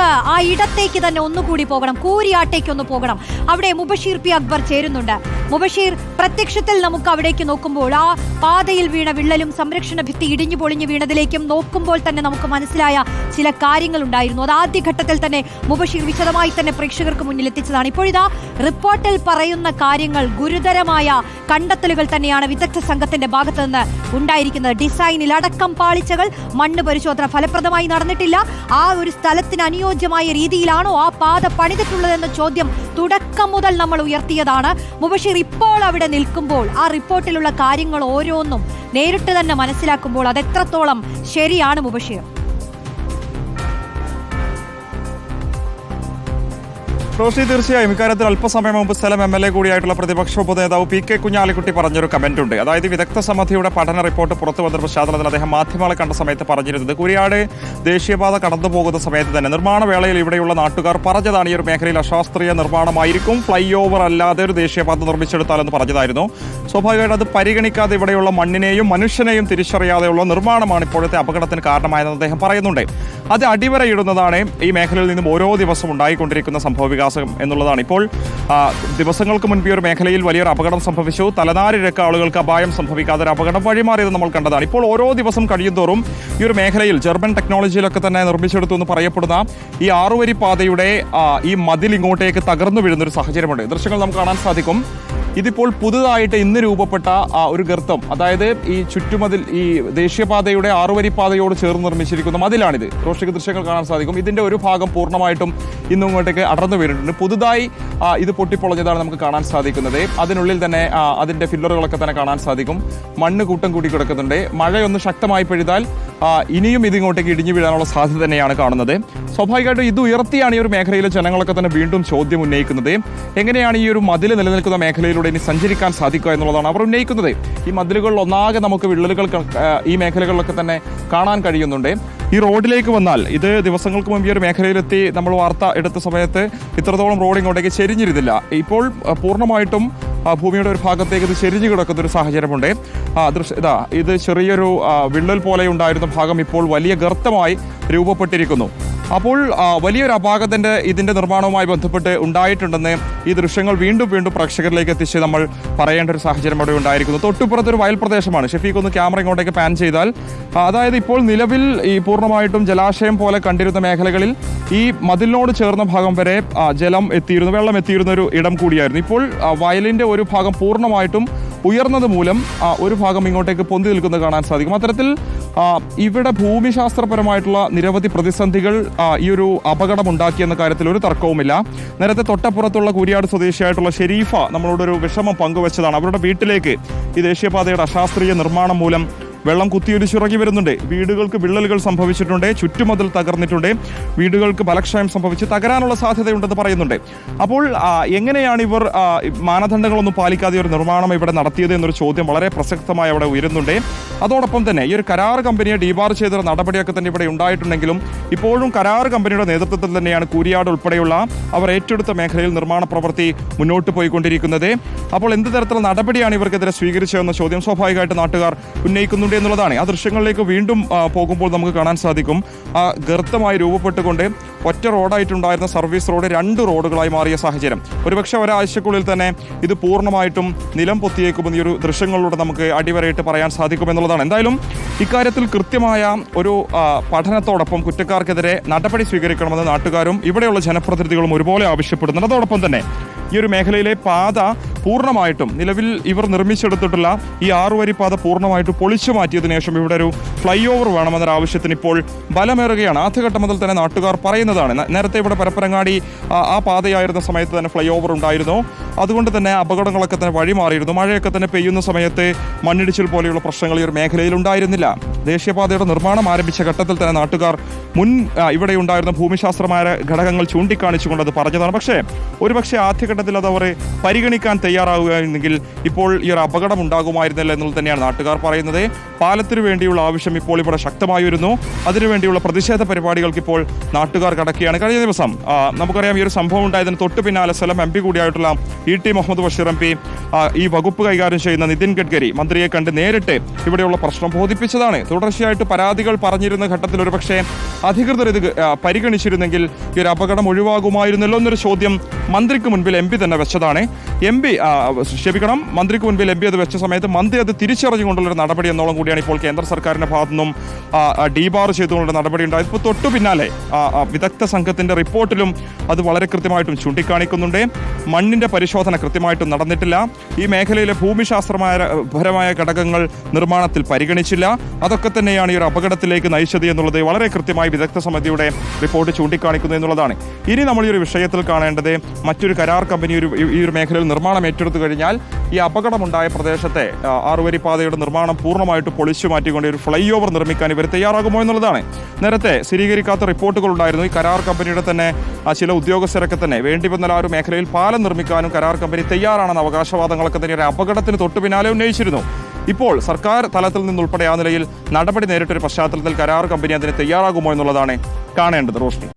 നമുക്ക് ആ ഇടത്തേക്ക് തന്നെ ഒന്നുകൂടി പോകണം. കൂരിയാട്ടേക്ക് ഒന്ന് പോകണം. അവിടെ മുബഷീർ പി അക്ബർ ചേരുന്നുണ്ട്. മുബഷീർ പ്രത്യക്ഷത്തിൽ നമുക്ക് അവിടേക്ക് നോക്കുമ്പോൾ ആ പാതയിൽ വീണ വിള്ളലും സംരക്ഷണ ഭിത്തി ഇടിഞ്ഞു പൊളിഞ്ഞു വീണതിലേക്കും നോക്കുമ്പോൾ തന്നെ നമുക്ക് മനസ്സിലായ ചില കാര്യങ്ങൾ ഉണ്ടായിരുന്നു അത് ആദ്യഘട്ടത്തിൽ തന്നെ മുബഷീർ വിശദമായി തന്നെ പ്രേക്ഷകർക്ക് മുന്നിൽ എത്തിച്ചതാണ്. ഇപ്പോഴിതാ റിപ്പോർട്ടിൽ പറയുന്ന കാര്യങ്ങൾ ഗുരുതരമായ കണ്ടെത്തലുകൾ തന്നെയാണ് വിദഗ്ധ സംഘത്തിന്റെ ഭാഗത്ത് നിന്ന് ഉണ്ടായിരിക്കുന്നത്. ഡിസൈനിൽ അടക്കം പാളിച്ചകൾ മണ്ണ് പരിശോധന ഫലപ്രദമായി നടന്നിട്ടില്ല. ആ ഒരു സ്ഥലത്തിന് അനുയോജ്യമായ രീതിയിലാണോ ആ പാത പണിതിട്ടുള്ളതെന്ന ചോദ്യം തുടക്കം മുതൽ നമ്മൾ ഉയർത്തിയതാണ്. മുബഷീർ ഇപ്പോൾ അവിടെ നിൽക്കുമ്പോൾ ആ റിപ്പോർട്ടിലുള്ള കാര്യങ്ങൾ ഓരോന്നും നേരിട്ട് തന്നെ മനസ്സിലാക്കുമ്പോൾ അത് എത്രത്തോളം ശരിയാണ് മുബഷീർ? റോഷി തീർച്ചയായും. ഇക്കാര്യത്തിൽ അല്പസമയം മുമ്പ് സ്ഥലം എം എൽ എ കൂടിയായിട്ടുള്ള പ്രതിപക്ഷ ഉപനേതാവ് പി കെ കുഞ്ഞാലിക്കുട്ടി പറഞ്ഞൊരു കമന്റ് ഉണ്ട്. അതായത് വിദഗ്ധ സമിതിയുടെ പഠന റിപ്പോർട്ട് പുറത്തു വന്ന പശ്ചാത്തലത്തിൽ അദ്ദേഹം മാധ്യമങ്ങളെ കണ്ട സമയത്ത് പറഞ്ഞിരുന്നത് കുരിയാട് ദേശീയപാത കടന്നു പോകുന്ന സമയത്ത് തന്നെ നിർമ്മാണ വേളയിൽ ഇവിടെയുള്ള നാട്ടുകാർ പറഞ്ഞതാണ് ഈ ഒരു മേഖലയിൽ അശാസ്ത്രീയ നിർമ്മാണമായിരിക്കും ഫ്ലൈ ഓവർ അല്ലാതെ ഒരു ദേശീയപാത നിർമ്മിച്ചെടുത്താലെന്ന് പറഞ്ഞതായിരുന്നു. സ്വാഭാവികമായിട്ട് അത് പരിഗണിക്കാതെ ഇവിടെയുള്ള മണ്ണിനെയും മനുഷ്യനെയും തിരിച്ചറിയാതെയുള്ള നിർമ്മാണമാണ് ഇപ്പോഴത്തെ അപകടത്തിന് കാരണമായതെന്ന് അദ്ദേഹം പറയുന്നുണ്ട്. അത് അടിവരയിടുന്നതാണ് ഈ മേഖലയിൽ നിന്നും ഓരോ ദിവസം ഉണ്ടായിക്കൊണ്ടിരിക്കുന്ന സംഭവ വികാസം എന്നുള്ളതാണ്. ഇപ്പോൾ ദിവസങ്ങൾക്ക് മുൻപ് ഈ ഒരു മേഖലയിൽ വലിയൊരു അപകടം സംഭവിച്ചു. തലനാരിഴക്ക ആളുകൾക്ക് അപായം സംഭവിക്കാതെ ഒരു അപകടം വഴിമാറിയത് നമ്മൾ കണ്ടതാണ്. ഇപ്പോൾ ഓരോ ദിവസം കഴിയുന്തോറും ഈ ഒരു മേഖലയിൽ ജർമ്മൻ ടെക്നോളജിയിലൊക്കെ തന്നെ നിർമ്മിച്ചെടുത്തു എന്ന് പറയപ്പെടുന്ന ഈ ആറുവരി പാതയുടെ ഈ മതിൽ ഇങ്ങോട്ടേക്ക് തകർന്നു വീഴുന്ന ഒരു സാഹചര്യമുണ്ട്. ദൃശ്യങ്ങൾ നമുക്ക് കാണാൻ സാധിക്കും. ഇതിപ്പോൾ പുതുതായിട്ട് ഇന്ന് രൂപപ്പെട്ട ഒരു ഗർത്തം അതായത് ഈ ചുറ്റുമതിൽ ഈ ദേശീയപാതയുടെ ആറുവരി പാതയോട് ചേർന്ന് നിർമ്മിച്ചിരിക്കുന്ന മതിലാണിത്. റോഷിക്ക് ദൃശ്യങ്ങൾ കാണാൻ സാധിക്കും. ഇതിന്റെ ഒരു ഭാഗം പൂർണമായിട്ടും ഇന്നും ഇങ്ങോട്ടേക്ക് അടർന്നു വീണിട്ടുണ്ട്. പുതുതായി ഇത് പൊട്ടിപ്പൊളഞ്ഞതാണ് നമുക്ക് കാണാൻ സാധിക്കുന്നത്. അതിനുള്ളിൽ തന്നെ അതിന്റെ ഫില്ലറുകളൊക്കെ തന്നെ കാണാൻ സാധിക്കും. മണ്ണ് കൂട്ടം കൂടി കിടക്കുന്നുണ്ട്. മഴയൊന്ന് ശക്തമായി പെയ്താൽ ആ, ഇനിയും ഇത് ഇങ്ങോട്ടേക്ക് ഇടിഞ്ഞു വീഴാനുള്ള സാധ്യത തന്നെയാണ് കാണുന്നത്. സ്വാഭാവികമായിട്ടും ഇത് ഉയർത്തിയാണ് ഈ ഒരു മേഖലയിലെ ജനങ്ങളൊക്കെ തന്നെ വീണ്ടും ചോദ്യം ഉന്നയിക്കുന്നത്. എങ്ങനെയാണ് ഈ ഒരു മതിൽ നിലനിൽക്കുന്ന മേഖലയിലൂടെ ഇനി സഞ്ചരിക്കാൻ സാധിക്കുക എന്നുള്ളതാണ് അവർ ഉന്നയിക്കുന്നത്. ഈ മതിലുകളിൽ ഒന്നാകെ നമുക്ക് വിള്ളലുകൾ ഈ മേഖലകളിലൊക്കെ തന്നെ കാണാൻ കഴിയുന്നുണ്ട്. ഈ റോഡിലേക്ക് വന്നാൽ ഇത് ദിവസങ്ങൾക്ക് മുമ്പ് ഈ ഒരു മേഖലയിലെത്തി നമ്മൾ വാർത്ത എടുത്ത സമയത്ത് ഇത്രത്തോളം റോഡ് ഇങ്ങോട്ടേക്ക് ചെരിഞ്ഞിരുന്നില്ല. ഇപ്പോൾ പൂർണമായിട്ടും ഭൂമിയുടെ ഒരു ഭാഗത്തേക്ക് ഇത് ചെരിഞ്ഞു കിടക്കുന്ന ഒരു സാഹചര്യമുണ്ട്. ദൃശ്യ ഇതാ ഇത് ചെറിയൊരു വിള്ളൽ പോലെ ഉണ്ടായിരുന്ന ഭാഗം ഇപ്പോൾ വലിയ ഗർത്തമായി രൂപപ്പെട്ടിരിക്കുന്നു. അപ്പോൾ വലിയൊരു അപാകത്തിന്റെ ഇതിന്റെ നിർമ്മാണവുമായി ബന്ധപ്പെട്ട് ഉണ്ടായിട്ടുണ്ടെന്ന് ഈ ദൃശ്യങ്ങൾ വീണ്ടും വീണ്ടും പ്രേക്ഷകരിലേക്ക് എത്തിച്ച് നമ്മൾ പറയേണ്ട ഒരു സാഹചര്യം അവിടെ ഉണ്ടായിരിക്കുന്നു. തൊട്ടുപുറത്ത് ഒരു വയൽ പ്രദേശമാണ്. ഷെഫീഖ് ഒന്ന് ക്യാമറ ഇങ്ങോട്ടേക്ക് പാൻ ചെയ്താൽ അതായത് ഇപ്പോൾ നിലവിൽ ഈ പൂർണമായിട്ടും ജലാശയം പോലെ കണ്ടിരുന്ന മേഖലകളിൽ ഈ മതിലിനോട് ചേർന്ന ഭാഗം വരെ ജലം എത്തിയിരുന്നു വെള്ളം എത്തിയിരുന്ന ഒരു ഇടം കൂടിയായിരുന്നു. ഇപ്പോൾ വയലിന്റെ ഒരു ഭാഗം പൂർണമായിട്ടും ഉയർന്നത് മൂലം ഒരു ഭാഗം ഇങ്ങോട്ടേക്ക് പൊന്തി നിൽക്കുന്നത് കാണാൻ സാധിക്കും. അത്തരത്തിൽ ഇവിടെ ഭൂമിശാസ്ത്രപരമായിട്ടുള്ള നിരവധി പ്രതിസന്ധികൾ ഈ ഒരു അപകടം ഉണ്ടാക്കിയെന്ന കാര്യത്തിൽ ഒരു തർക്കവുമില്ല. നേരത്തെ തൊട്ടപ്പുറത്തുള്ള കൂരിയാട് സ്വദേശിയായിട്ടുള്ള ഷെരീഫ നമ്മളോടൊരു വിഷമം പങ്കുവച്ചതാണ്. അവരുടെ വീട്ടിലേക്ക് ഈ ദേശീയപാതയുടെ അശാസ്ത്രീയ നിർമ്മാണം മൂലം വെള്ളം കുത്തിയൊലിച്ചിറങ്ങി വരുന്നുണ്ട്. വീടുകൾക്ക് വിള്ളലുകൾ സംഭവിച്ചിട്ടുണ്ട് ചുറ്റുമതിൽ തകർന്നിട്ടുണ്ട്. വീടുകൾക്ക് ബലക്ഷയം സംഭവിച്ച് തകരാനുള്ള സാധ്യതയുണ്ടെന്ന് പറയുന്നുണ്ട്. അപ്പോൾ എങ്ങനെയാണ് ഇവർ മാനദണ്ഡങ്ങളൊന്നും പാലിക്കാതെ ഒരു നിർമ്മാണം ഇവിടെ നടത്തിയത് എന്നൊരു ചോദ്യം വളരെ പ്രസക്തമായി അവിടെ ഉയരുന്നുണ്ട്. അതോടൊപ്പം തന്നെ ഈ ഒരു കരാർ കമ്പനിയെ ഡീബാർ ചെയ്ത നടപടിയൊക്കെ തന്നെ ഇവിടെ ഉണ്ടായിട്ടുണ്ടെങ്കിലും ഇപ്പോഴും കരാർ കമ്പനിയുടെ നേതൃത്വത്തിൽ തന്നെയാണ് കൂരിയാട് ഉൾപ്പെടെയുള്ള അവർ ഏറ്റെടുത്ത മേഖലയിൽ നിർമ്മാണ പ്രവൃത്തി മുന്നോട്ട് പോയിക്കൊണ്ടിരിക്കുന്നത്. അപ്പോൾ എന്ത് തരത്തിലുള്ള നടപടിയാണ് ഇവർക്കെതിരെ സ്വീകരിച്ചതെന്ന ചോദ്യം സ്വാഭാവികമായിട്ട് നാട്ടുകാർ ഉന്നയിക്കുന്നുണ്ട്. എന്നുള്ളതാണ്. ആ ദൃശ്യങ്ങളിലേക്ക് വീണ്ടും പോകുമ്പോൾ നമുക്ക് കാണാൻ സാധിക്കും. ആ ഗർത്തമായി രൂപപ്പെട്ടുകൊണ്ട് ഒറ്റ റോഡായിട്ടുണ്ടായിരുന്ന സർവീസ് റോഡ് രണ്ട് റോഡുകളായി മാറിയ സാഹചര്യം. ഒരുപക്ഷെ ഒരാഴ്ചക്കുള്ളിൽ തന്നെ ഇത് പൂർണമായിട്ടും നിലം പൊത്തിയേക്കുമെന്ന് ഈ ഒരു ദൃശ്യങ്ങളിലൂടെ നമുക്ക് അടിവരയിട്ട് പറയാൻ സാധിക്കും എന്നുള്ളതാണ്. എന്തായാലും ഇക്കാര്യത്തിൽ കൃത്യമായ ഒരു പഠനത്തോടൊപ്പം കുറ്റക്കാർക്കെതിരെ നടപടി സ്വീകരിക്കണമെന്ന് നാട്ടുകാരും ഇവിടെയുള്ള ജനപ്രതിനിധികളും ഒരുപോലെ ആവശ്യപ്പെടുന്നുണ്ട്. അതോടൊപ്പം തന്നെ ഈ ഒരു മേഖലയിലെ പാത പൂർണമായിട്ടും നിലവിൽ ഇവർ നിർമ്മിച്ചെടുത്തിട്ടുള്ള ഈ ആറുവരി പാത പൂർണമായിട്ട് പൊളിച്ചു മാറ്റിയതിനു ശേഷം ഇവിടെ ഒരു ഫ്ലൈ ഓവർ വേണമെന്നൊരു ആവശ്യത്തിന് ഇപ്പോൾ ബലമേറുകയാണ്. ആദ്യഘട്ടം മുതൽ തന്നെ നാട്ടുകാർ പറയുന്നതാണ് നേരത്തെ ഇവിടെ പരപ്പരങ്ങാടി ആ, പാതയായിരുന്ന സമയത്ത് തന്നെ ഫ്ലൈ ഓവർ ഉണ്ടായിരുന്നു. അതുകൊണ്ട് തന്നെ അപകടങ്ങളൊക്കെ തന്നെ വഴിമാറിയിരുന്നു. മഴയൊക്കെ തന്നെ പെയ്യുന്ന സമയത്ത് മണ്ണിടിച്ചിൽ പോലെയുള്ള പ്രശ്നങ്ങൾ ഈ ഒരു മേഖലയിൽ ഉണ്ടായിരുന്നില്ല. ദേശീയപാതയുടെ നിർമ്മാണം ആരംഭിച്ച ഘട്ടത്തിൽ തന്നെ നാട്ടുകാർ മുൻ ഇവിടെ ഉണ്ടായിരുന്ന ഭൂമിശാസ്ത്രമായ ഘടകങ്ങൾ ചൂണ്ടിക്കാണിച്ചുകൊണ്ട് അത് പറഞ്ഞതാണ്. പക്ഷേ ഒരുപക്ഷെ ആദ്യഘട്ടത്തിൽ അത് അവരെ പരിഗണിക്കാൻ തയ്യാറാവുകയായിരുന്നെങ്കിൽ ഇപ്പോൾ ഈ ഒരു അപകടം ഉണ്ടാകുമായിരുന്നില്ല എന്നുള്ളത് തന്നെയാണ് നാട്ടുകാർ പറയുന്നത്. പാലത്തിനു വേണ്ടിയുള്ള ആവശ്യം ഇപ്പോൾ ഇവിടെ ശക്തമായി വരുന്നു അതിനുവേണ്ടിയുള്ള പ്രതിഷേധ പരിപാടികൾക്ക് ഇപ്പോൾ നാട്ടുകാർ കടക്കുകയാണ്. കഴിഞ്ഞ ദിവസം നമുക്കറിയാം ഈ ഒരു സംഭവം ഉണ്ടായതിന് തൊട്ടു പിന്നാലെ സ്ഥലം M P കൂടിയായിട്ടുള്ള E T Muhammad Basheer M P ഈ വകുപ്പ് കൈകാര്യം ചെയ്യുന്ന നിതിൻ ഗഡ്കരി മന്ത്രിയെ കണ്ട് നേരിട്ട് ഇവിടെയുള്ള പ്രശ്നം ബോധിപ്പിച്ചതാണ്. തുടർച്ചയായിട്ട് പരാതികൾ പറഞ്ഞിരുന്ന ഘട്ടത്തിൽ ഒരു പക്ഷേ അധികൃതർ ഇത് പരിഗണിച്ചിരുന്നെങ്കിൽ ഈ ഒരു അപകടം ഒഴിവാകുമായിരുന്നല്ലോ എന്നൊരു ചോദ്യം മന്ത്രിക്ക് മുൻപിൽ എം പി തന്നെ വെച്ചതാണ്. എം പി ക്ഷമിക്കണം മന്ത്രിക്ക് മുൻപിൽ എം പി അത് വെച്ച സമയത്ത് മന്ത്രി അത് തിരിച്ചറിഞ്ഞുകൊണ്ടുള്ള ഒരു നടപടി എന്നോളം കൂടിയാണ് ഇപ്പോൾ കേന്ദ്ര സർക്കാരിന്റെ ഭാഗത്തു നിന്നും ഡീബാർ ചെയ്തുകൊണ്ടുള്ള നടപടി ഉണ്ടായത്. ഇപ്പോൾ തൊട്ടു പിന്നാലെ വിദഗ്ധ സംഘത്തിന്റെ റിപ്പോർട്ടിലും അത് വളരെ കൃത്യമായിട്ടും ചൂണ്ടിക്കാണിക്കുന്നുണ്ട്. മണ്ണിന്റെ പരിശോധന കൃത്യമായിട്ടും നടന്നിട്ടില്ല. ഈ മേഖലയിലെ ഭൂമിശാസ്ത്രമായ പരമായ ഘടകങ്ങൾ നിർമ്മാണത്തിൽ പരിഗണിച്ചില്ല. അതൊക്കെ തന്നെയാണ് ഈ ഒരു അപകടത്തിലേക്ക് നയിച്ചത് എന്നുള്ളത് വളരെ കൃത്യമായി വിദഗ്ധ സമിതിയുടെ റിപ്പോർട്ട് ചൂണ്ടിക്കാണിക്കുന്നു എന്നുള്ളതാണ്. ഇനി നമ്മൾ ഈ ഒരു വിഷയത്തിൽ കാണേണ്ടത് മറ്റൊരു കരാർ കമ്പനി ഒരു ഈ ഒരു മേഖലയിൽ നിർമ്മാണം ഏറ്റെടുത്തു കഴിഞ്ഞാൽ ഈ അപകടമുണ്ടായ പ്രദേശത്തെ ആറുവരിപ്പാതയുടെ ആറുവരി പാതയുടെ നിർമ്മാണം പൂർണമായിട്ട് പൊളിച്ചു മാറ്റിക്കൊണ്ട് ഒരു ഫ്ലൈ ഓവർ നിർമ്മിക്കാൻ ഇവർ തയ്യാറാകുമോ എന്നുള്ളതാണ്. നേരത്തെ സ്ഥിരീകരിക്കാത്ത റിപ്പോർട്ടുകൾ ഉണ്ടായിരുന്നു. ഈ കരാർ കമ്പനിയുടെ തന്നെ ചില ഉദ്യോഗസ്ഥരൊക്കെ തന്നെ വേണ്ടി വന്നാൽ ആ ഒരു മേഖലയിൽ പാലം നിർമ്മിക്കാനും കരാർ കമ്പനി തയ്യാറാണെന്ന അവകാശവാദങ്ങളൊക്കെ തന്നെ ഒരു അപകടത്തിന് തൊട്ടു പിന്നാലെ ഉന്നയിച്ചിരുന്നു. ഇപ്പോൾ സർക്കാർ തലത്തിൽ നിന്നുൾപ്പെടെ ആ നിലയിൽ നടപടി നേരിട്ടൊരു പശ്ചാത്തലത്തിൽ കരാർ കമ്പനി അതിന് തയ്യാറാകുമോ എന്നുള്ളതാണ് കാണേണ്ടത് റോഷ്നി.